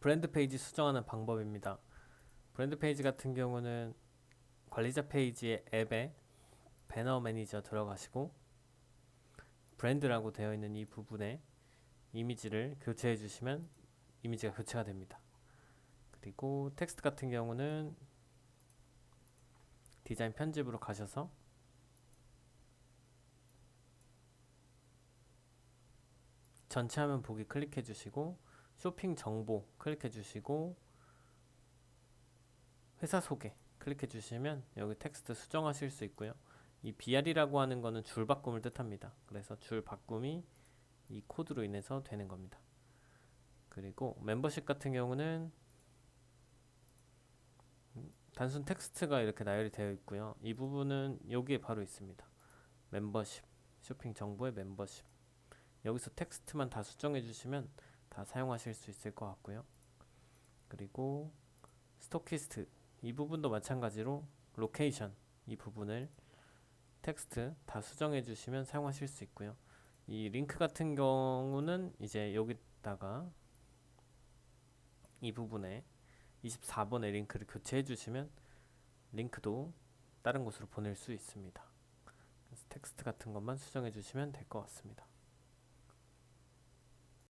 브랜드 페이지 수정하는 방법입니다. 브랜드 페이지 같은 경우는 관리자 페이지의 앱에 배너 매니저 들어가시고 브랜드라고 되어 있는 이 부분에 이미지를 교체해 주시면 이미지가 교체가 됩니다. 그리고 텍스트 같은 경우는 디자인 편집으로 가셔서 전체 화면 보기 클릭해 주시고 쇼핑 정보 클릭해 주시고 회사 소개 클릭해 주시면 여기 텍스트 수정하실 수 있고요. 이 BR이라고 하는 거는 줄 바꿈을 뜻합니다. 그래서 줄 바꿈이 이 코드로 인해서 되는 겁니다. 그리고 멤버십 같은 경우는 음, 단순 텍스트가 이렇게 나열이 되어 있고요. 이 부분은 여기에 바로 있습니다. 멤버십, 쇼핑 정보의 멤버십. 여기서 텍스트만 다 수정해 주시면 다 사용하실 수 있을 것 같고요. 그리고 스토키스트 이 부분도 마찬가지로 로케이션 이 부분을 텍스트 다 수정해 주시면 사용하실 수 있고요. 이 링크 같은 경우는 이제 여기다가 이 부분에 24번의 링크를 교체해 주시면 링크도 다른 곳으로 보낼 수 있습니다. 그래서 텍스트 같은 것만 수정해 주시면 될 것 같습니다.